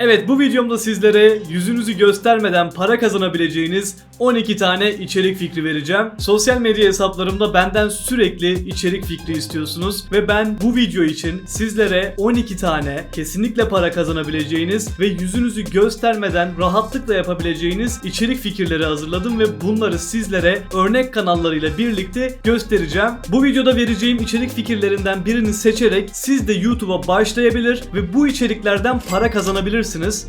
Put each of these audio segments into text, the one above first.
Evet bu videomda sizlere yüzünüzü göstermeden para kazanabileceğiniz 12 tane içerik fikri vereceğim. Sosyal medya hesaplarımda benden sürekli içerik fikri istiyorsunuz ve ben bu video için sizlere 12 tane kesinlikle para kazanabileceğiniz ve yüzünüzü göstermeden rahatlıkla yapabileceğiniz içerik fikirleri hazırladım ve bunları sizlere örnek kanallarıyla birlikte göstereceğim. Bu videoda vereceğim içerik fikirlerinden birini seçerek siz de YouTube'a başlayabilir ve bu içeriklerden para kazanabilirsiniz.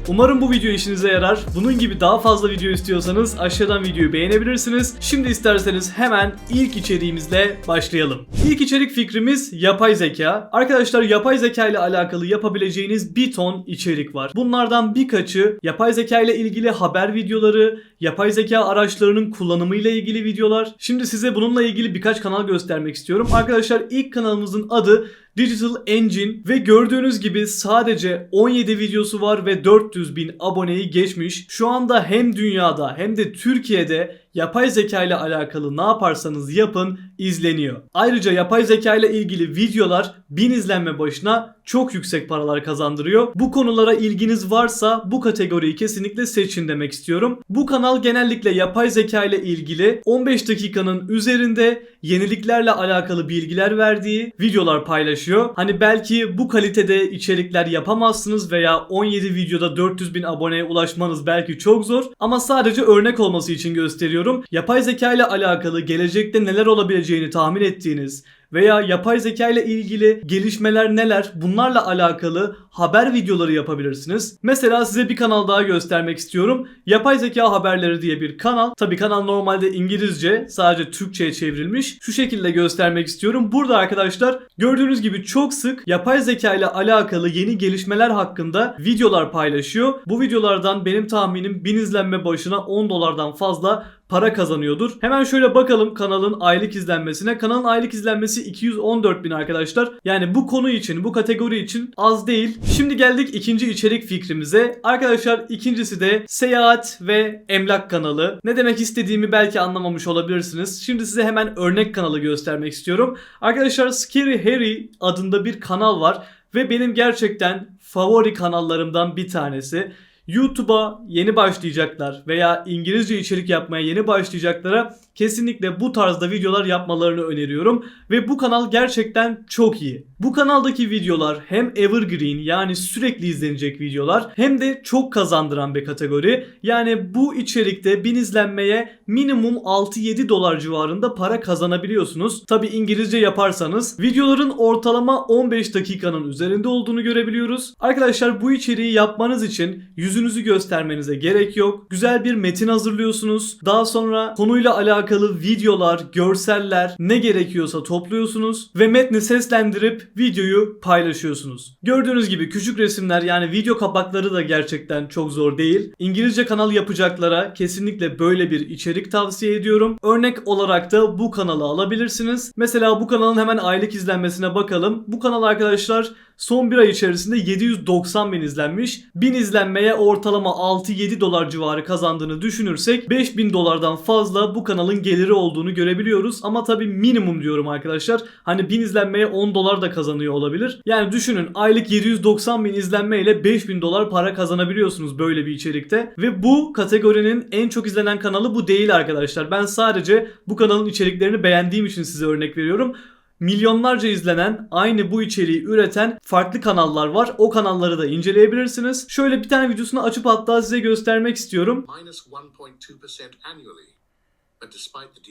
Umarım bu video işinize yarar. Bunun gibi daha fazla video istiyorsanız aşağıdan videoyu beğenebilirsiniz. Şimdi isterseniz hemen ilk içeriğimizle başlayalım. İlk içerik fikrimiz yapay zeka. Arkadaşlar yapay zeka ile alakalı yapabileceğiniz bir ton içerik var. Bunlardan birkaçı yapay zeka ile ilgili haber videoları, yapay zeka araçlarının kullanımı ile ilgili videolar. Şimdi size bununla ilgili birkaç kanal göstermek istiyorum. Arkadaşlar ilk kanalımızın adı Digital Engine ve gördüğünüz gibi sadece 17 videosu var ve 400 bin aboneyi geçmiş. Şu anda hem dünyada hem de Türkiye'de yapay zeka ile alakalı ne yaparsanız yapın izleniyor. Ayrıca yapay zeka ile ilgili videolar 1000 izlenme başına çok yüksek paralar kazandırıyor. Bu konulara ilginiz varsa bu kategoriyi kesinlikle seçin demek istiyorum. Bu kanal genellikle yapay zeka ile ilgili 15 dakikanın üzerinde yeniliklerle alakalı bilgiler verdiği videolar paylaşıyor. Hani belki bu kalitede içerikler yapamazsınız veya 17 videoda 400 bin aboneye ulaşmanız belki çok zor ama sadece örnek olması için gösteriyorum. Yapay zeka ile alakalı gelecekte neler olabileceğini tahmin ettiğiniz veya yapay zeka ile ilgili gelişmeler neler bunlarla alakalı haber videoları yapabilirsiniz. Mesela size bir kanal daha göstermek istiyorum. Yapay zeka haberleri diye bir kanal. Tabi kanal normalde İngilizce sadece Türkçe'ye çevrilmiş. Şu şekilde göstermek istiyorum. Burada arkadaşlar gördüğünüz gibi çok sık yapay zeka ile alakalı yeni gelişmeler hakkında videolar paylaşıyor. Bu videolardan benim tahminim 1000 izlenme başına 10 dolardan fazla para kazanıyordur. Hemen şöyle bakalım kanalın aylık izlenmesine. Kanalın aylık izlenmesi 214 bin arkadaşlar. Yani bu konu için, bu kategori için az değil. Şimdi geldik ikinci içerik fikrimize. Arkadaşlar ikincisi de seyahat ve emlak kanalı. Ne demek istediğimi belki anlamamış olabilirsiniz. Şimdi size hemen örnek kanalı göstermek istiyorum. Arkadaşlar Scary Harry adında bir kanal var ve benim gerçekten favori kanallarımdan bir tanesi. YouTube'a yeni başlayacaklar veya İngilizce içerik yapmaya yeni başlayacaklara kesinlikle bu tarzda videolar yapmalarını öneriyorum ve bu kanal gerçekten çok iyi. Bu kanaldaki videolar hem evergreen yani sürekli izlenecek videolar hem de çok kazandıran bir kategori. Yani bu içerikte 1000 izlenmeye minimum 6-7 dolar civarında para kazanabiliyorsunuz. Tabi İngilizce yaparsanız videoların ortalama 15 dakikanın üzerinde olduğunu görebiliyoruz. Arkadaşlar bu içeriği yapmanız için yüzünüzü göstermenize gerek yok. Güzel bir metin hazırlıyorsunuz. Daha sonra konuyla alakalı videolar, görseller ne gerekiyorsa topluyorsunuz ve metni seslendirip videoyu paylaşıyorsunuz. Gördüğünüz gibi küçük resimler yani video kapakları da gerçekten çok zor değil. İngilizce kanal yapacaklara kesinlikle böyle bir içerik tavsiye ediyorum. Örnek olarak da bu kanalı alabilirsiniz. Mesela bu kanalın hemen aylık izlenmesine bakalım. Bu kanal arkadaşlar son bir ay içerisinde 790 bin izlenmiş. 1000 izlenmeye ortalama 6-7 dolar civarı kazandığını düşünürsek 5000 dolardan fazla bu kanalın geliri olduğunu görebiliyoruz. Ama tabii minimum diyorum arkadaşlar. Hani 1000 izlenmeye 10 dolar da kazanıyor olabilir. Yani düşünün aylık 790 bin izlenme ile 5000 dolar para kazanabiliyorsunuz böyle bir içerikte. Ve bu kategorinin en çok izlenen kanalı bu değil arkadaşlar. Ben sadece bu kanalın içeriklerini beğendiğim için size örnek veriyorum milyonlarca izlenen, aynı bu içeriği üreten farklı kanallar var. O kanalları da inceleyebilirsiniz. Şöyle bir tane videosunu açıp hatta size göstermek istiyorum. minus 1.2% annually. But despite the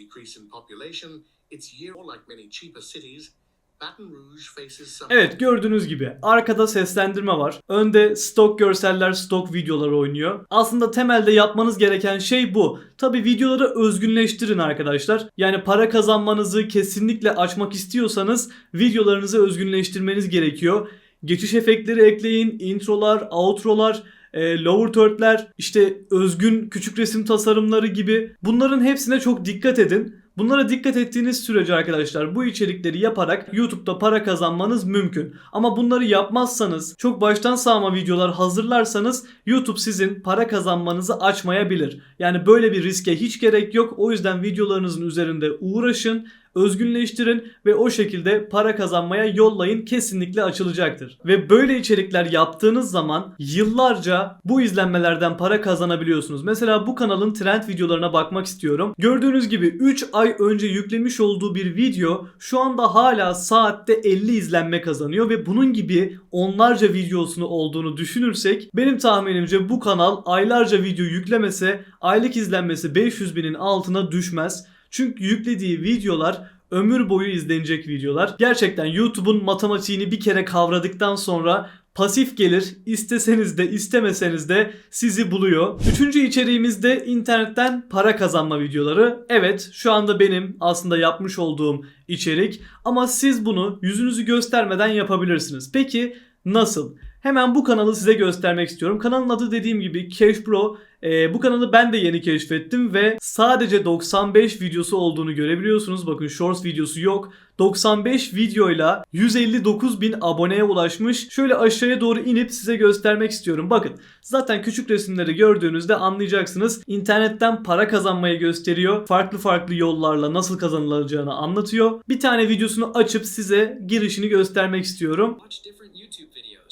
Evet gördüğünüz gibi arkada seslendirme var. Önde stok görseller, stok videolar oynuyor. Aslında temelde yapmanız gereken şey bu. Tabi videoları özgünleştirin arkadaşlar. Yani para kazanmanızı kesinlikle açmak istiyorsanız videolarınızı özgünleştirmeniz gerekiyor. Geçiş efektleri ekleyin, introlar, outrolar, e, lower third'ler, işte özgün küçük resim tasarımları gibi bunların hepsine çok dikkat edin. Bunlara dikkat ettiğiniz sürece arkadaşlar bu içerikleri yaparak YouTube'da para kazanmanız mümkün. Ama bunları yapmazsanız, çok baştan sağma videolar hazırlarsanız YouTube sizin para kazanmanızı açmayabilir. Yani böyle bir riske hiç gerek yok. O yüzden videolarınızın üzerinde uğraşın özgünleştirin ve o şekilde para kazanmaya yollayın kesinlikle açılacaktır. Ve böyle içerikler yaptığınız zaman yıllarca bu izlenmelerden para kazanabiliyorsunuz. Mesela bu kanalın trend videolarına bakmak istiyorum. Gördüğünüz gibi 3 ay önce yüklemiş olduğu bir video şu anda hala saatte 50 izlenme kazanıyor ve bunun gibi onlarca videosunu olduğunu düşünürsek benim tahminimce bu kanal aylarca video yüklemese aylık izlenmesi 500 binin altına düşmez. Çünkü yüklediği videolar ömür boyu izlenecek videolar. Gerçekten YouTube'un matematiğini bir kere kavradıktan sonra pasif gelir isteseniz de istemeseniz de sizi buluyor. Üçüncü içeriğimiz de internetten para kazanma videoları. Evet şu anda benim aslında yapmış olduğum içerik ama siz bunu yüzünüzü göstermeden yapabilirsiniz. Peki nasıl? Hemen bu kanalı size göstermek istiyorum. Kanalın adı dediğim gibi Cash Bro. Ee, bu kanalı ben de yeni keşfettim ve sadece 95 videosu olduğunu görebiliyorsunuz. Bakın shorts videosu yok. 95 videoyla 159 bin aboneye ulaşmış. Şöyle aşağıya doğru inip size göstermek istiyorum. Bakın zaten küçük resimleri gördüğünüzde anlayacaksınız. İnternetten para kazanmayı gösteriyor. Farklı farklı yollarla nasıl kazanılacağını anlatıyor. Bir tane videosunu açıp size girişini göstermek istiyorum. Watch different YouTube videos.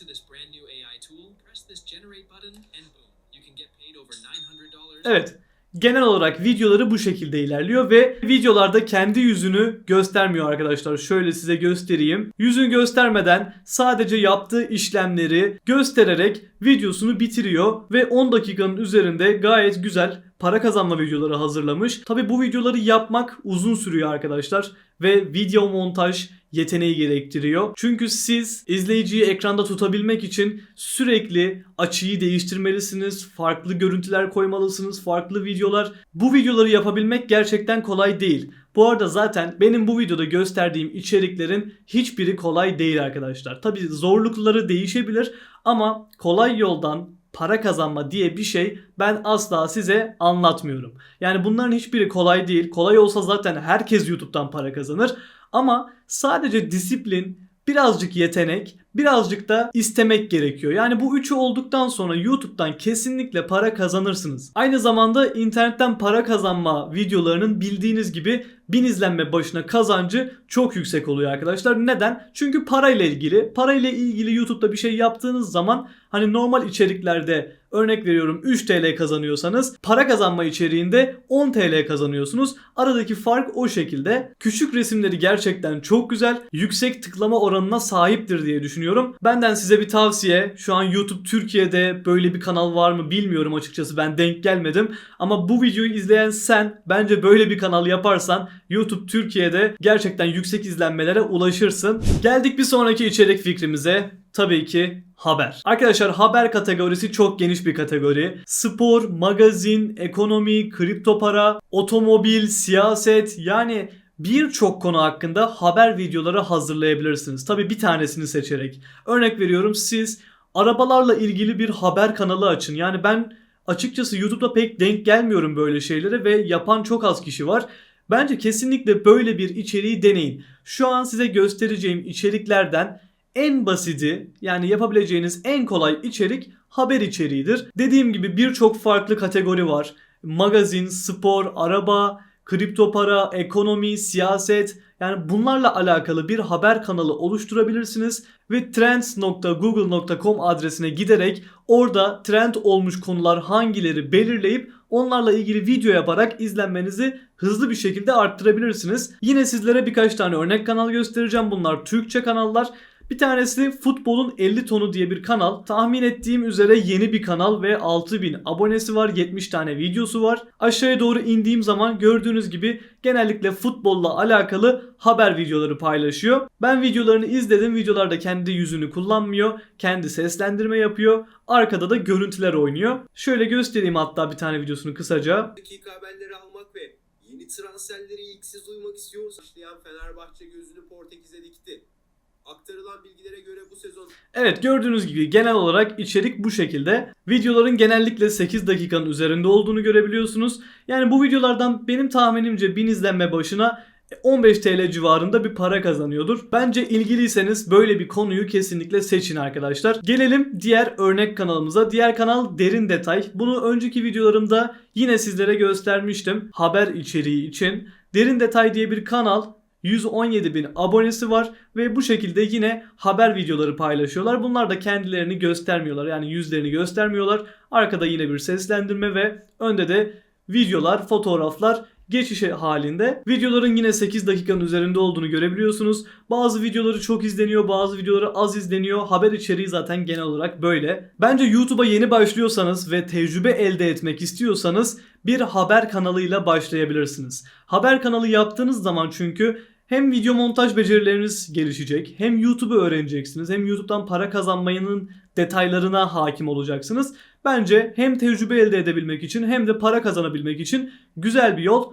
To this brand new AI tool, press this generate button, and boom, you can get paid over $900. Evet. Genel olarak videoları bu şekilde ilerliyor ve videolarda kendi yüzünü göstermiyor arkadaşlar. Şöyle size göstereyim. Yüzünü göstermeden sadece yaptığı işlemleri göstererek videosunu bitiriyor ve 10 dakikanın üzerinde gayet güzel para kazanma videoları hazırlamış. Tabi bu videoları yapmak uzun sürüyor arkadaşlar ve video montaj yeteneği gerektiriyor. Çünkü siz izleyiciyi ekranda tutabilmek için sürekli açıyı değiştirmelisiniz, farklı görüntüler koymalısınız, farklı videolar. Bu videoları yapabilmek gerçekten kolay değil. Bu arada zaten benim bu videoda gösterdiğim içeriklerin hiçbiri kolay değil arkadaşlar. Tabi zorlukları değişebilir ama kolay yoldan para kazanma diye bir şey ben asla size anlatmıyorum. Yani bunların hiçbiri kolay değil. Kolay olsa zaten herkes YouTube'dan para kazanır. Ama sadece disiplin, birazcık yetenek, birazcık da istemek gerekiyor. Yani bu üçü olduktan sonra YouTube'dan kesinlikle para kazanırsınız. Aynı zamanda internetten para kazanma videolarının bildiğiniz gibi 1000 izlenme başına kazancı çok yüksek oluyor arkadaşlar. Neden? Çünkü parayla ilgili. Parayla ilgili YouTube'da bir şey yaptığınız zaman hani normal içeriklerde örnek veriyorum 3 TL kazanıyorsanız para kazanma içeriğinde 10 TL kazanıyorsunuz. Aradaki fark o şekilde. Küçük resimleri gerçekten çok güzel. Yüksek tıklama oranına sahiptir diye düşünüyorum. Benden size bir tavsiye. Şu an YouTube Türkiye'de böyle bir kanal var mı bilmiyorum açıkçası. Ben denk gelmedim. Ama bu videoyu izleyen sen bence böyle bir kanal yaparsan YouTube Türkiye'de gerçekten yüksek izlenmelere ulaşırsın. Geldik bir sonraki içerik fikrimize. Tabii ki haber. Arkadaşlar haber kategorisi çok geniş bir kategori. Spor, magazin, ekonomi, kripto para, otomobil, siyaset yani birçok konu hakkında haber videoları hazırlayabilirsiniz. Tabii bir tanesini seçerek. Örnek veriyorum siz arabalarla ilgili bir haber kanalı açın. Yani ben açıkçası YouTube'da pek denk gelmiyorum böyle şeylere ve yapan çok az kişi var. Bence kesinlikle böyle bir içeriği deneyin. Şu an size göstereceğim içeriklerden en basiti yani yapabileceğiniz en kolay içerik haber içeriğidir. Dediğim gibi birçok farklı kategori var. Magazin, spor, araba, kripto para, ekonomi, siyaset yani bunlarla alakalı bir haber kanalı oluşturabilirsiniz ve trends.google.com adresine giderek orada trend olmuş konular hangileri belirleyip onlarla ilgili video yaparak izlenmenizi hızlı bir şekilde arttırabilirsiniz. Yine sizlere birkaç tane örnek kanal göstereceğim. Bunlar Türkçe kanallar. Bir tanesi Futbolun 50 Tonu diye bir kanal. Tahmin ettiğim üzere yeni bir kanal ve 6000 abonesi var. 70 tane videosu var. Aşağıya doğru indiğim zaman gördüğünüz gibi genellikle futbolla alakalı haber videoları paylaşıyor. Ben videolarını izledim. Videolarda kendi yüzünü kullanmıyor. Kendi seslendirme yapıyor. Arkada da görüntüler oynuyor. Şöyle göstereyim hatta bir tane videosunu kısaca. dakika haberleri almak ve yeni transferleri ilk siz duymak istiyorsanız başlayan Fenerbahçe gözünü Portekiz'e dikti. Bilgilere göre bu sezon Evet gördüğünüz gibi genel olarak içerik bu şekilde. Videoların genellikle 8 dakikanın üzerinde olduğunu görebiliyorsunuz. Yani bu videolardan benim tahminimce 1000 izlenme başına 15 TL civarında bir para kazanıyordur. Bence ilgiliyseniz böyle bir konuyu kesinlikle seçin arkadaşlar. Gelelim diğer örnek kanalımıza. Diğer kanal Derin Detay. Bunu önceki videolarımda yine sizlere göstermiştim. Haber içeriği için Derin Detay diye bir kanal. 117 bin abonesi var ve bu şekilde yine haber videoları paylaşıyorlar. Bunlar da kendilerini göstermiyorlar yani yüzlerini göstermiyorlar. Arkada yine bir seslendirme ve önde de videolar, fotoğraflar geçişi halinde. Videoların yine 8 dakikanın üzerinde olduğunu görebiliyorsunuz. Bazı videoları çok izleniyor, bazı videoları az izleniyor. Haber içeriği zaten genel olarak böyle. Bence YouTube'a yeni başlıyorsanız ve tecrübe elde etmek istiyorsanız bir haber kanalıyla başlayabilirsiniz. Haber kanalı yaptığınız zaman çünkü hem video montaj becerileriniz gelişecek, hem YouTube'u öğreneceksiniz, hem YouTube'dan para kazanmanın detaylarına hakim olacaksınız. Bence hem tecrübe elde edebilmek için hem de para kazanabilmek için güzel bir yol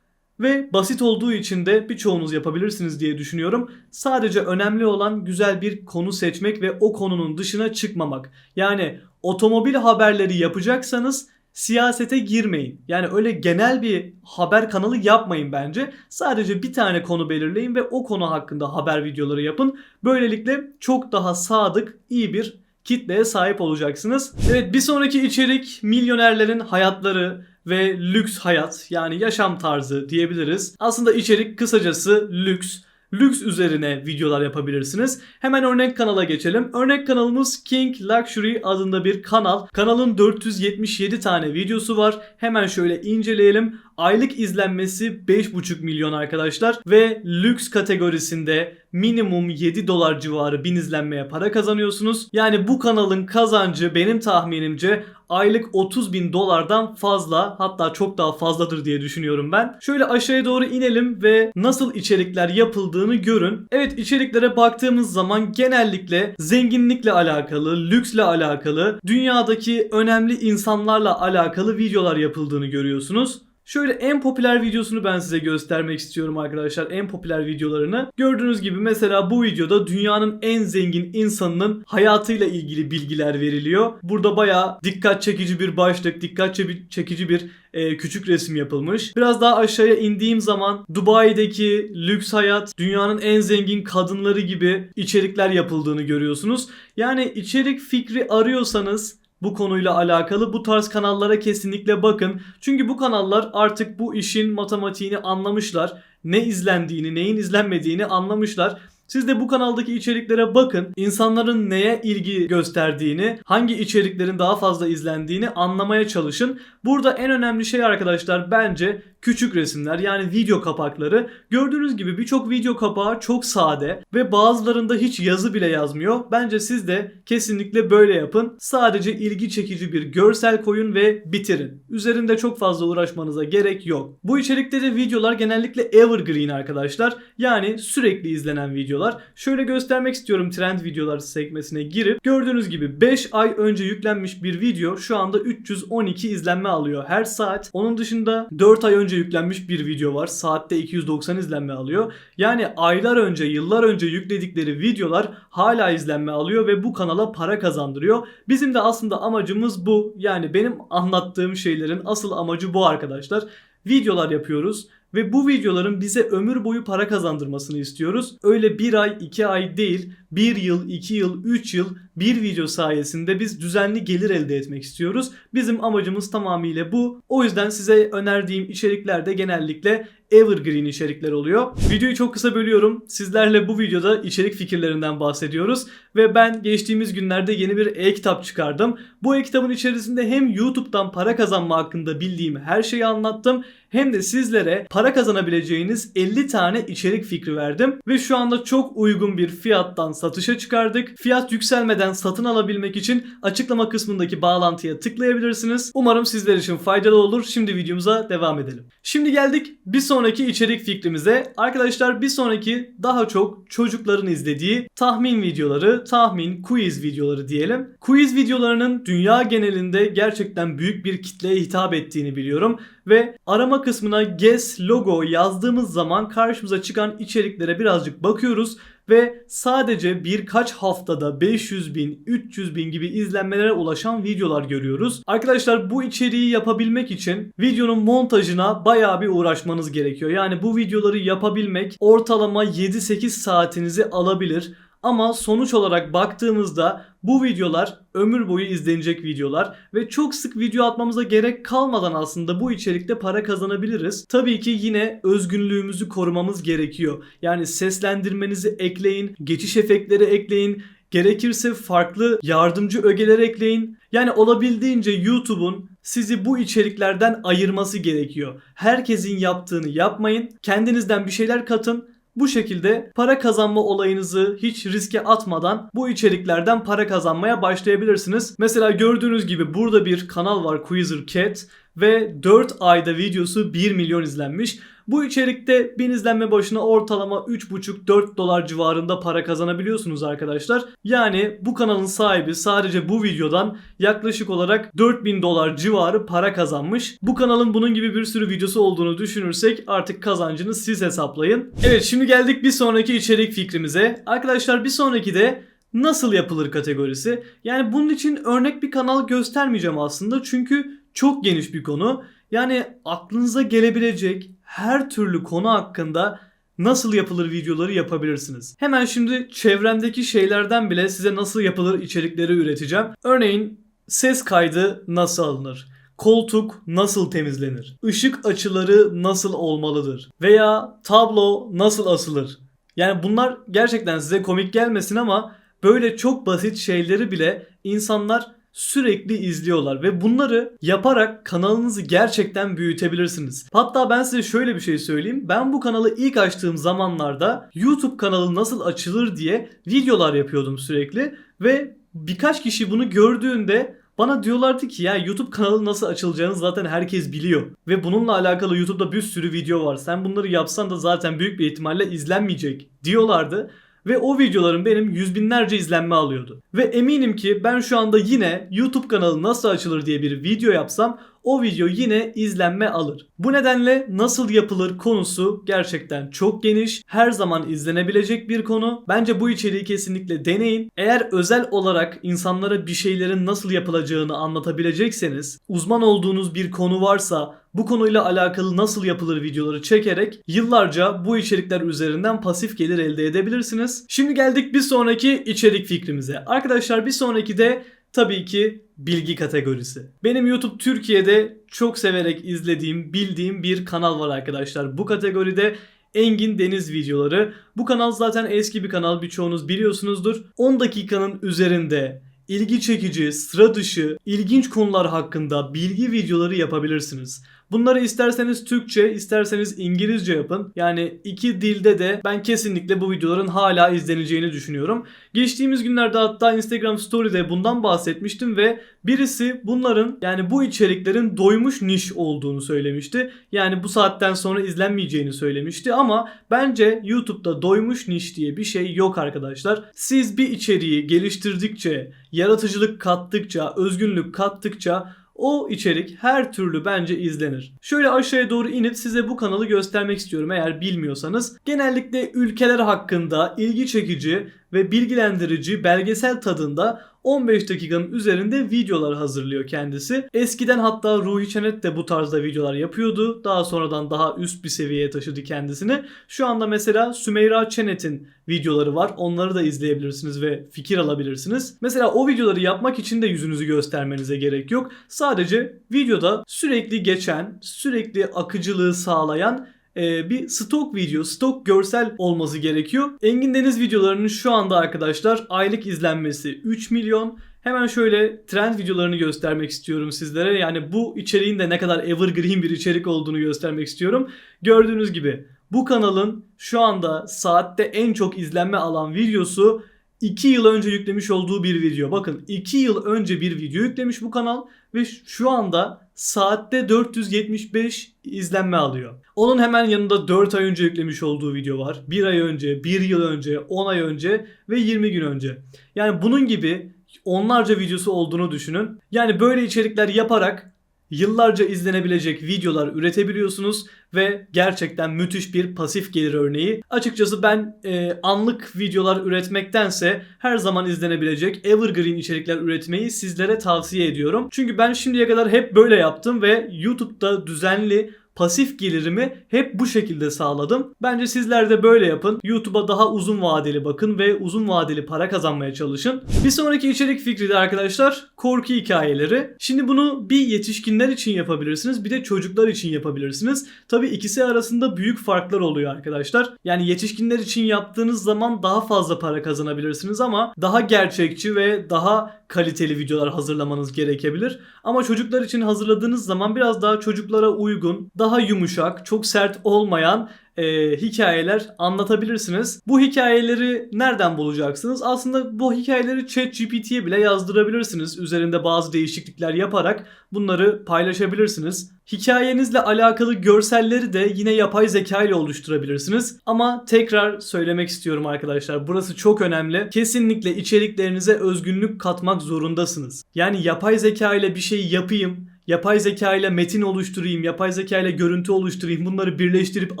ve basit olduğu için de birçoğunuz yapabilirsiniz diye düşünüyorum. Sadece önemli olan güzel bir konu seçmek ve o konunun dışına çıkmamak. Yani otomobil haberleri yapacaksanız siyasete girmeyin. Yani öyle genel bir haber kanalı yapmayın bence. Sadece bir tane konu belirleyin ve o konu hakkında haber videoları yapın. Böylelikle çok daha sadık, iyi bir kitleye sahip olacaksınız. Evet bir sonraki içerik milyonerlerin hayatları ve lüks hayat yani yaşam tarzı diyebiliriz. Aslında içerik kısacası lüks. Lüks üzerine videolar yapabilirsiniz. Hemen örnek kanala geçelim. Örnek kanalımız King Luxury adında bir kanal. Kanalın 477 tane videosu var. Hemen şöyle inceleyelim. Aylık izlenmesi 5,5 milyon arkadaşlar ve lüks kategorisinde minimum 7 dolar civarı 1000 izlenmeye para kazanıyorsunuz. Yani bu kanalın kazancı benim tahminimce aylık 30 bin dolardan fazla hatta çok daha fazladır diye düşünüyorum ben. Şöyle aşağıya doğru inelim ve nasıl içerikler yapıldığını görün. Evet içeriklere baktığımız zaman genellikle zenginlikle alakalı, lüksle alakalı, dünyadaki önemli insanlarla alakalı videolar yapıldığını görüyorsunuz. Şöyle en popüler videosunu ben size göstermek istiyorum arkadaşlar. En popüler videolarını. Gördüğünüz gibi mesela bu videoda dünyanın en zengin insanının hayatıyla ilgili bilgiler veriliyor. Burada bayağı dikkat çekici bir başlık, dikkat çe- çekici bir e, küçük resim yapılmış. Biraz daha aşağıya indiğim zaman Dubai'deki lüks hayat, dünyanın en zengin kadınları gibi içerikler yapıldığını görüyorsunuz. Yani içerik fikri arıyorsanız bu konuyla alakalı bu tarz kanallara kesinlikle bakın. Çünkü bu kanallar artık bu işin matematiğini anlamışlar. Ne izlendiğini, neyin izlenmediğini anlamışlar. Siz de bu kanaldaki içeriklere bakın. İnsanların neye ilgi gösterdiğini, hangi içeriklerin daha fazla izlendiğini anlamaya çalışın. Burada en önemli şey arkadaşlar bence küçük resimler yani video kapakları. Gördüğünüz gibi birçok video kapağı çok sade ve bazılarında hiç yazı bile yazmıyor. Bence siz de kesinlikle böyle yapın. Sadece ilgi çekici bir görsel koyun ve bitirin. Üzerinde çok fazla uğraşmanıza gerek yok. Bu içerikte de videolar genellikle evergreen arkadaşlar. Yani sürekli izlenen videolar. Şöyle göstermek istiyorum trend videolar sekmesine girip. Gördüğünüz gibi 5 ay önce yüklenmiş bir video şu anda 312 izlenme alıyor her saat. Onun dışında 4 ay önce yüklenmiş bir video var. Saatte 290 izlenme alıyor. Yani aylar önce, yıllar önce yükledikleri videolar hala izlenme alıyor ve bu kanala para kazandırıyor. Bizim de aslında amacımız bu. Yani benim anlattığım şeylerin asıl amacı bu arkadaşlar. Videolar yapıyoruz ve bu videoların bize ömür boyu para kazandırmasını istiyoruz. Öyle bir ay, iki ay değil, bir yıl, iki yıl, üç yıl bir video sayesinde biz düzenli gelir elde etmek istiyoruz. Bizim amacımız tamamıyla bu. O yüzden size önerdiğim içerikler de genellikle evergreen içerikler oluyor. Videoyu çok kısa bölüyorum. Sizlerle bu videoda içerik fikirlerinden bahsediyoruz ve ben geçtiğimiz günlerde yeni bir e-kitap çıkardım. Bu e-kitabın içerisinde hem YouTube'dan para kazanma hakkında bildiğim her şeyi anlattım hem de sizlere para kazanabileceğiniz 50 tane içerik fikri verdim ve şu anda çok uygun bir fiyattan satışa çıkardık. Fiyat yükselmeden satın alabilmek için açıklama kısmındaki bağlantıya tıklayabilirsiniz. Umarım sizler için faydalı olur. Şimdi videomuza devam edelim. Şimdi geldik bir sonraki içerik fikrimize. Arkadaşlar bir sonraki daha çok çocukların izlediği tahmin videoları, tahmin quiz videoları diyelim. Quiz videolarının dünya genelinde gerçekten büyük bir kitleye hitap ettiğini biliyorum ve arama kısmına guess logo yazdığımız zaman karşımıza çıkan içeriklere birazcık bakıyoruz ve sadece birkaç haftada 500 bin, 300 bin gibi izlenmelere ulaşan videolar görüyoruz. Arkadaşlar bu içeriği yapabilmek için videonun montajına bayağı bir uğraşmanız gerekiyor. Yani bu videoları yapabilmek ortalama 7-8 saatinizi alabilir. Ama sonuç olarak baktığımızda bu videolar ömür boyu izlenecek videolar ve çok sık video atmamıza gerek kalmadan aslında bu içerikte para kazanabiliriz. Tabii ki yine özgünlüğümüzü korumamız gerekiyor. Yani seslendirmenizi ekleyin, geçiş efektleri ekleyin, gerekirse farklı yardımcı ögeler ekleyin. Yani olabildiğince YouTube'un sizi bu içeriklerden ayırması gerekiyor. Herkesin yaptığını yapmayın. Kendinizden bir şeyler katın. Bu şekilde para kazanma olayınızı hiç riske atmadan bu içeriklerden para kazanmaya başlayabilirsiniz. Mesela gördüğünüz gibi burada bir kanal var Queezer Cat ve 4 ayda videosu 1 milyon izlenmiş. Bu içerikte 1000 izlenme başına ortalama 3,5-4 dolar civarında para kazanabiliyorsunuz arkadaşlar. Yani bu kanalın sahibi sadece bu videodan yaklaşık olarak 4000 dolar civarı para kazanmış. Bu kanalın bunun gibi bir sürü videosu olduğunu düşünürsek artık kazancını siz hesaplayın. Evet şimdi geldik bir sonraki içerik fikrimize. Arkadaşlar bir sonraki de nasıl yapılır kategorisi. Yani bunun için örnek bir kanal göstermeyeceğim aslında çünkü çok geniş bir konu. Yani aklınıza gelebilecek her türlü konu hakkında nasıl yapılır videoları yapabilirsiniz. Hemen şimdi çevremdeki şeylerden bile size nasıl yapılır içerikleri üreteceğim. Örneğin ses kaydı nasıl alınır? Koltuk nasıl temizlenir? Işık açıları nasıl olmalıdır? Veya tablo nasıl asılır? Yani bunlar gerçekten size komik gelmesin ama böyle çok basit şeyleri bile insanlar sürekli izliyorlar ve bunları yaparak kanalınızı gerçekten büyütebilirsiniz. Hatta ben size şöyle bir şey söyleyeyim. Ben bu kanalı ilk açtığım zamanlarda YouTube kanalı nasıl açılır diye videolar yapıyordum sürekli ve birkaç kişi bunu gördüğünde bana diyorlardı ki ya YouTube kanalı nasıl açılacağını zaten herkes biliyor. Ve bununla alakalı YouTube'da bir sürü video var. Sen bunları yapsan da zaten büyük bir ihtimalle izlenmeyecek diyorlardı. Ve o videolarım benim yüz binlerce izlenme alıyordu. Ve eminim ki ben şu anda yine YouTube kanalı nasıl açılır diye bir video yapsam o video yine izlenme alır. Bu nedenle nasıl yapılır konusu gerçekten çok geniş. Her zaman izlenebilecek bir konu. Bence bu içeriği kesinlikle deneyin. Eğer özel olarak insanlara bir şeylerin nasıl yapılacağını anlatabilecekseniz, uzman olduğunuz bir konu varsa bu konuyla alakalı nasıl yapılır videoları çekerek yıllarca bu içerikler üzerinden pasif gelir elde edebilirsiniz. Şimdi geldik bir sonraki içerik fikrimize. Arkadaşlar bir sonraki de tabii ki bilgi kategorisi. Benim YouTube Türkiye'de çok severek izlediğim, bildiğim bir kanal var arkadaşlar. Bu kategoride Engin Deniz videoları. Bu kanal zaten eski bir kanal birçoğunuz biliyorsunuzdur. 10 dakikanın üzerinde ilgi çekici, sıra dışı, ilginç konular hakkında bilgi videoları yapabilirsiniz. Bunları isterseniz Türkçe, isterseniz İngilizce yapın. Yani iki dilde de ben kesinlikle bu videoların hala izleneceğini düşünüyorum. Geçtiğimiz günlerde hatta Instagram Story'de bundan bahsetmiştim ve birisi bunların yani bu içeriklerin doymuş niş olduğunu söylemişti. Yani bu saatten sonra izlenmeyeceğini söylemişti ama bence YouTube'da doymuş niş diye bir şey yok arkadaşlar. Siz bir içeriği geliştirdikçe, yaratıcılık kattıkça, özgünlük kattıkça o içerik her türlü bence izlenir. Şöyle aşağıya doğru inip size bu kanalı göstermek istiyorum eğer bilmiyorsanız. Genellikle ülkeler hakkında ilgi çekici ve bilgilendirici belgesel tadında 15 dakikanın üzerinde videolar hazırlıyor kendisi. Eskiden hatta Ruhi Çenet de bu tarzda videolar yapıyordu. Daha sonradan daha üst bir seviyeye taşıdı kendisini. Şu anda mesela Sümeyra Çenet'in videoları var. Onları da izleyebilirsiniz ve fikir alabilirsiniz. Mesela o videoları yapmak için de yüzünüzü göstermenize gerek yok. Sadece videoda sürekli geçen, sürekli akıcılığı sağlayan e, bir stok video, stok görsel olması gerekiyor. Engin Deniz videolarının şu anda arkadaşlar aylık izlenmesi 3 milyon. Hemen şöyle trend videolarını göstermek istiyorum sizlere. Yani bu içeriğin de ne kadar evergreen bir içerik olduğunu göstermek istiyorum. Gördüğünüz gibi bu kanalın şu anda saatte en çok izlenme alan videosu 2 yıl önce yüklemiş olduğu bir video. Bakın 2 yıl önce bir video yüklemiş bu kanal ve şu anda saatte 475 izlenme alıyor. Onun hemen yanında 4 ay önce yüklemiş olduğu video var. 1 ay önce, 1 yıl önce, 10 ay önce ve 20 gün önce. Yani bunun gibi onlarca videosu olduğunu düşünün. Yani böyle içerikler yaparak yıllarca izlenebilecek videolar üretebiliyorsunuz ve gerçekten müthiş bir pasif gelir örneği. Açıkçası ben e, anlık videolar üretmektense her zaman izlenebilecek evergreen içerikler üretmeyi sizlere tavsiye ediyorum. Çünkü ben şimdiye kadar hep böyle yaptım ve YouTube'da düzenli pasif gelirimi hep bu şekilde sağladım. Bence sizler de böyle yapın. YouTube'a daha uzun vadeli bakın ve uzun vadeli para kazanmaya çalışın. Bir sonraki içerik fikri de arkadaşlar korku hikayeleri. Şimdi bunu bir yetişkinler için yapabilirsiniz bir de çocuklar için yapabilirsiniz. Tabii ikisi arasında büyük farklar oluyor arkadaşlar. Yani yetişkinler için yaptığınız zaman daha fazla para kazanabilirsiniz ama daha gerçekçi ve daha kaliteli videolar hazırlamanız gerekebilir. Ama çocuklar için hazırladığınız zaman biraz daha çocuklara uygun, daha yumuşak, çok sert olmayan e, hikayeler anlatabilirsiniz. Bu hikayeleri nereden bulacaksınız? Aslında bu hikayeleri ChatGPT'ye bile yazdırabilirsiniz. Üzerinde bazı değişiklikler yaparak bunları paylaşabilirsiniz. Hikayenizle alakalı görselleri de yine yapay zeka ile oluşturabilirsiniz. Ama tekrar söylemek istiyorum arkadaşlar. Burası çok önemli. Kesinlikle içeriklerinize özgünlük katmak zorundasınız. Yani yapay zeka ile bir şey yapayım, yapay zeka ile metin oluşturayım, yapay zeka ile görüntü oluşturayım, bunları birleştirip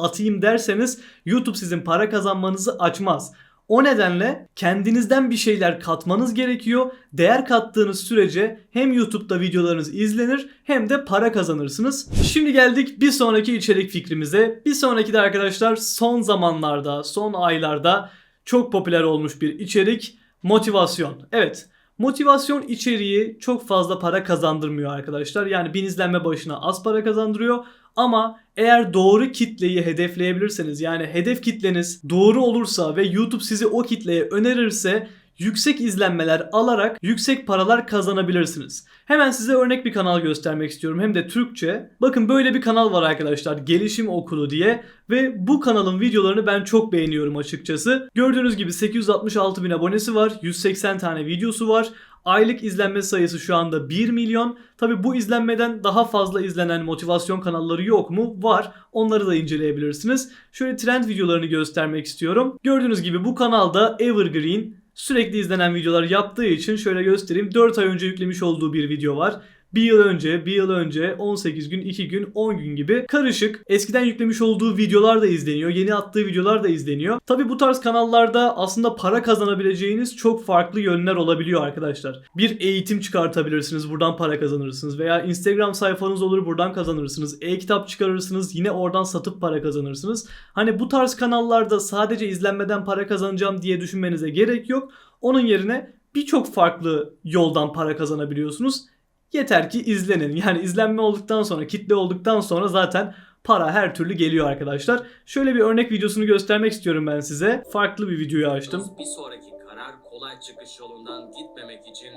atayım derseniz YouTube sizin para kazanmanızı açmaz. O nedenle kendinizden bir şeyler katmanız gerekiyor. Değer kattığınız sürece hem YouTube'da videolarınız izlenir hem de para kazanırsınız. Şimdi geldik bir sonraki içerik fikrimize. Bir sonraki de arkadaşlar son zamanlarda, son aylarda çok popüler olmuş bir içerik motivasyon. Evet. Motivasyon içeriği çok fazla para kazandırmıyor arkadaşlar. Yani bin izlenme başına az para kazandırıyor. Ama eğer doğru kitleyi hedefleyebilirseniz yani hedef kitleniz doğru olursa ve YouTube sizi o kitleye önerirse yüksek izlenmeler alarak yüksek paralar kazanabilirsiniz. Hemen size örnek bir kanal göstermek istiyorum hem de Türkçe. Bakın böyle bir kanal var arkadaşlar Gelişim Okulu diye ve bu kanalın videolarını ben çok beğeniyorum açıkçası. Gördüğünüz gibi 866 bin abonesi var, 180 tane videosu var. Aylık izlenme sayısı şu anda 1 milyon. Tabi bu izlenmeden daha fazla izlenen motivasyon kanalları yok mu? Var. Onları da inceleyebilirsiniz. Şöyle trend videolarını göstermek istiyorum. Gördüğünüz gibi bu kanalda Evergreen sürekli izlenen videolar yaptığı için şöyle göstereyim. 4 ay önce yüklemiş olduğu bir video var. Bir yıl önce, bir yıl önce, 18 gün, 2 gün, 10 gün gibi karışık. Eskiden yüklemiş olduğu videolar da izleniyor. Yeni attığı videolar da izleniyor. Tabi bu tarz kanallarda aslında para kazanabileceğiniz çok farklı yönler olabiliyor arkadaşlar. Bir eğitim çıkartabilirsiniz. Buradan para kazanırsınız. Veya Instagram sayfanız olur buradan kazanırsınız. E-kitap çıkarırsınız. Yine oradan satıp para kazanırsınız. Hani bu tarz kanallarda sadece izlenmeden para kazanacağım diye düşünmenize gerek yok. Onun yerine birçok farklı yoldan para kazanabiliyorsunuz. Yeter ki izlenin. Yani izlenme olduktan sonra, kitle olduktan sonra zaten para her türlü geliyor arkadaşlar. Şöyle bir örnek videosunu göstermek istiyorum ben size. Farklı bir videoyu açtım. Bir sonraki karar kolay çıkış yolundan gitmemek için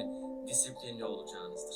disiplinli olacağınızdır.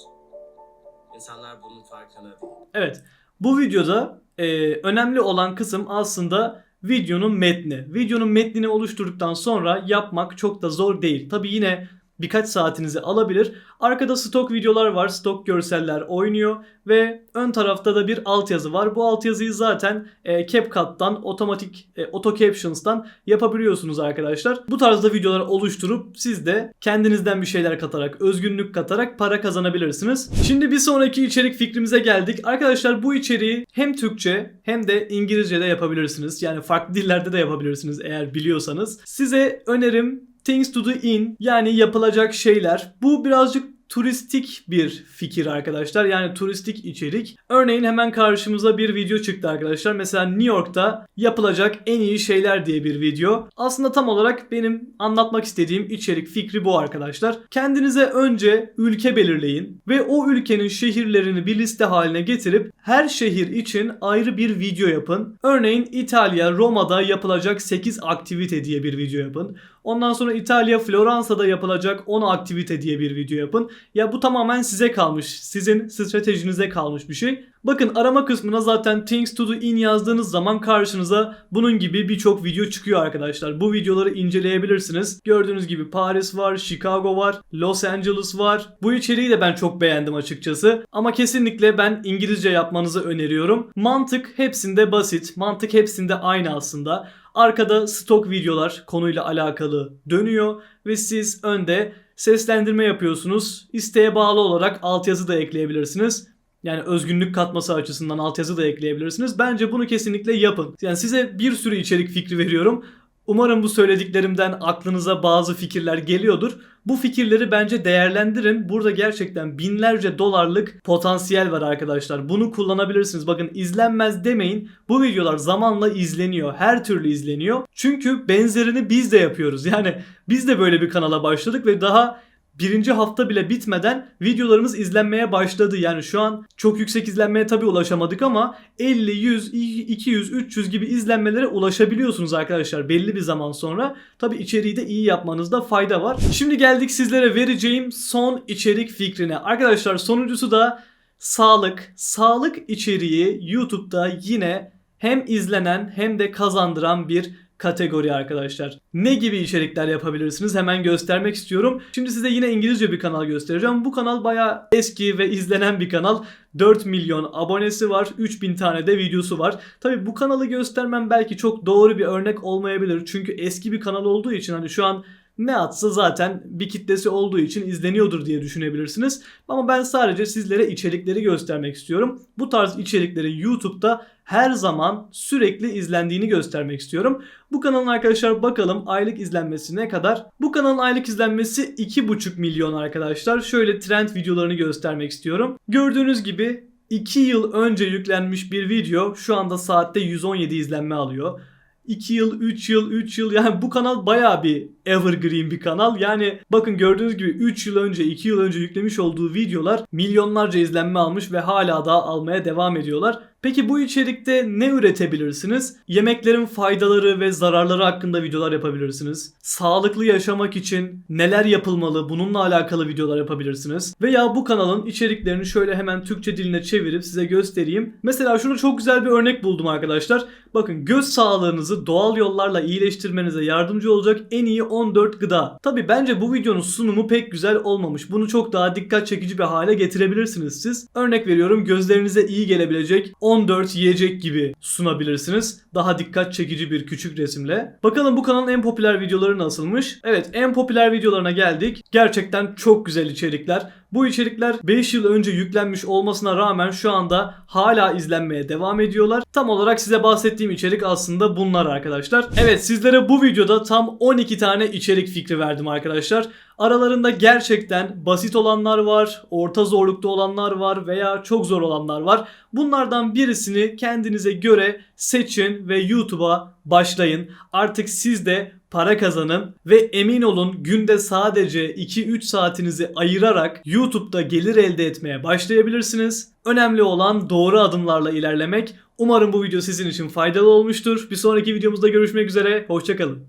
İnsanlar bunun farkında değil. Evet. Bu videoda e, önemli olan kısım aslında videonun metni. Videonun metnini oluşturduktan sonra yapmak çok da zor değil. Tabi yine birkaç saatinizi alabilir. Arkada stok videolar var, stok görseller oynuyor ve ön tarafta da bir altyazı var. Bu altyazıyı zaten e, CapCut'tan, otomatik e, Auto Captions'tan yapabiliyorsunuz arkadaşlar. Bu tarzda videolar oluşturup siz de kendinizden bir şeyler katarak, özgünlük katarak para kazanabilirsiniz. Şimdi bir sonraki içerik fikrimize geldik. Arkadaşlar bu içeriği hem Türkçe hem de İngilizce de yapabilirsiniz. Yani farklı dillerde de yapabilirsiniz eğer biliyorsanız. Size önerim Things to do in yani yapılacak şeyler. Bu birazcık turistik bir fikir arkadaşlar. Yani turistik içerik. Örneğin hemen karşımıza bir video çıktı arkadaşlar. Mesela New York'ta yapılacak en iyi şeyler diye bir video. Aslında tam olarak benim anlatmak istediğim içerik fikri bu arkadaşlar. Kendinize önce ülke belirleyin ve o ülkenin şehirlerini bir liste haline getirip her şehir için ayrı bir video yapın. Örneğin İtalya, Roma'da yapılacak 8 aktivite diye bir video yapın. Ondan sonra İtalya, Floransa'da yapılacak 10 aktivite diye bir video yapın. Ya bu tamamen size kalmış. Sizin stratejinize kalmış bir şey. Bakın arama kısmına zaten Things to do in yazdığınız zaman karşınıza bunun gibi birçok video çıkıyor arkadaşlar. Bu videoları inceleyebilirsiniz. Gördüğünüz gibi Paris var, Chicago var, Los Angeles var. Bu içeriği de ben çok beğendim açıkçası. Ama kesinlikle ben İngilizce yapmanızı öneriyorum. Mantık hepsinde basit. Mantık hepsinde aynı aslında. Arkada stok videolar konuyla alakalı dönüyor ve siz önde seslendirme yapıyorsunuz. İsteğe bağlı olarak altyazı da ekleyebilirsiniz. Yani özgünlük katması açısından altyazı da ekleyebilirsiniz. Bence bunu kesinlikle yapın. Yani size bir sürü içerik fikri veriyorum. Umarım bu söylediklerimden aklınıza bazı fikirler geliyordur. Bu fikirleri bence değerlendirin. Burada gerçekten binlerce dolarlık potansiyel var arkadaşlar. Bunu kullanabilirsiniz. Bakın izlenmez demeyin. Bu videolar zamanla izleniyor. Her türlü izleniyor. Çünkü benzerini biz de yapıyoruz. Yani biz de böyle bir kanala başladık ve daha birinci hafta bile bitmeden videolarımız izlenmeye başladı. Yani şu an çok yüksek izlenmeye tabii ulaşamadık ama 50, 100, 200, 300 gibi izlenmelere ulaşabiliyorsunuz arkadaşlar belli bir zaman sonra. Tabii içeriği de iyi yapmanızda fayda var. Şimdi geldik sizlere vereceğim son içerik fikrine. Arkadaşlar sonuncusu da sağlık. Sağlık içeriği YouTube'da yine hem izlenen hem de kazandıran bir kategori arkadaşlar. Ne gibi içerikler yapabilirsiniz hemen göstermek istiyorum. Şimdi size yine İngilizce bir kanal göstereceğim. Bu kanal bayağı eski ve izlenen bir kanal. 4 milyon abonesi var. 3000 tane de videosu var. Tabi bu kanalı göstermem belki çok doğru bir örnek olmayabilir. Çünkü eski bir kanal olduğu için hani şu an ne atsa zaten bir kitlesi olduğu için izleniyordur diye düşünebilirsiniz. Ama ben sadece sizlere içerikleri göstermek istiyorum. Bu tarz içerikleri YouTube'da her zaman sürekli izlendiğini göstermek istiyorum. Bu kanalın arkadaşlar bakalım aylık izlenmesi ne kadar? Bu kanalın aylık izlenmesi 2,5 milyon arkadaşlar. Şöyle trend videolarını göstermek istiyorum. Gördüğünüz gibi 2 yıl önce yüklenmiş bir video şu anda saatte 117 izlenme alıyor. 2 yıl, 3 yıl, 3 yıl yani bu kanal baya bir evergreen bir kanal. Yani bakın gördüğünüz gibi 3 yıl önce, 2 yıl önce yüklemiş olduğu videolar milyonlarca izlenme almış ve hala daha almaya devam ediyorlar. Peki bu içerikte ne üretebilirsiniz? Yemeklerin faydaları ve zararları hakkında videolar yapabilirsiniz. Sağlıklı yaşamak için neler yapılmalı bununla alakalı videolar yapabilirsiniz. Veya bu kanalın içeriklerini şöyle hemen Türkçe diline çevirip size göstereyim. Mesela şurada çok güzel bir örnek buldum arkadaşlar. Bakın göz sağlığınızı doğal yollarla iyileştirmenize yardımcı olacak en iyi 14 gıda. Tabi bence bu videonun sunumu pek güzel olmamış. Bunu çok daha dikkat çekici bir hale getirebilirsiniz siz. Örnek veriyorum gözlerinize iyi gelebilecek 14 yiyecek gibi sunabilirsiniz. Daha dikkat çekici bir küçük resimle. Bakalım bu kanalın en popüler videoları nasılmış? Evet en popüler videolarına geldik. Gerçekten çok güzel içerikler. Bu içerikler 5 yıl önce yüklenmiş olmasına rağmen şu anda hala izlenmeye devam ediyorlar. Tam olarak size bahsettiğim içerik aslında bunlar arkadaşlar. Evet sizlere bu videoda tam 12 tane içerik fikri verdim arkadaşlar. Aralarında gerçekten basit olanlar var, orta zorlukta olanlar var veya çok zor olanlar var. Bunlardan birisini kendinize göre seçin ve YouTube'a başlayın. Artık siz de para kazanın ve emin olun günde sadece 2-3 saatinizi ayırarak YouTube'da gelir elde etmeye başlayabilirsiniz. Önemli olan doğru adımlarla ilerlemek. Umarım bu video sizin için faydalı olmuştur. Bir sonraki videomuzda görüşmek üzere. Hoşçakalın.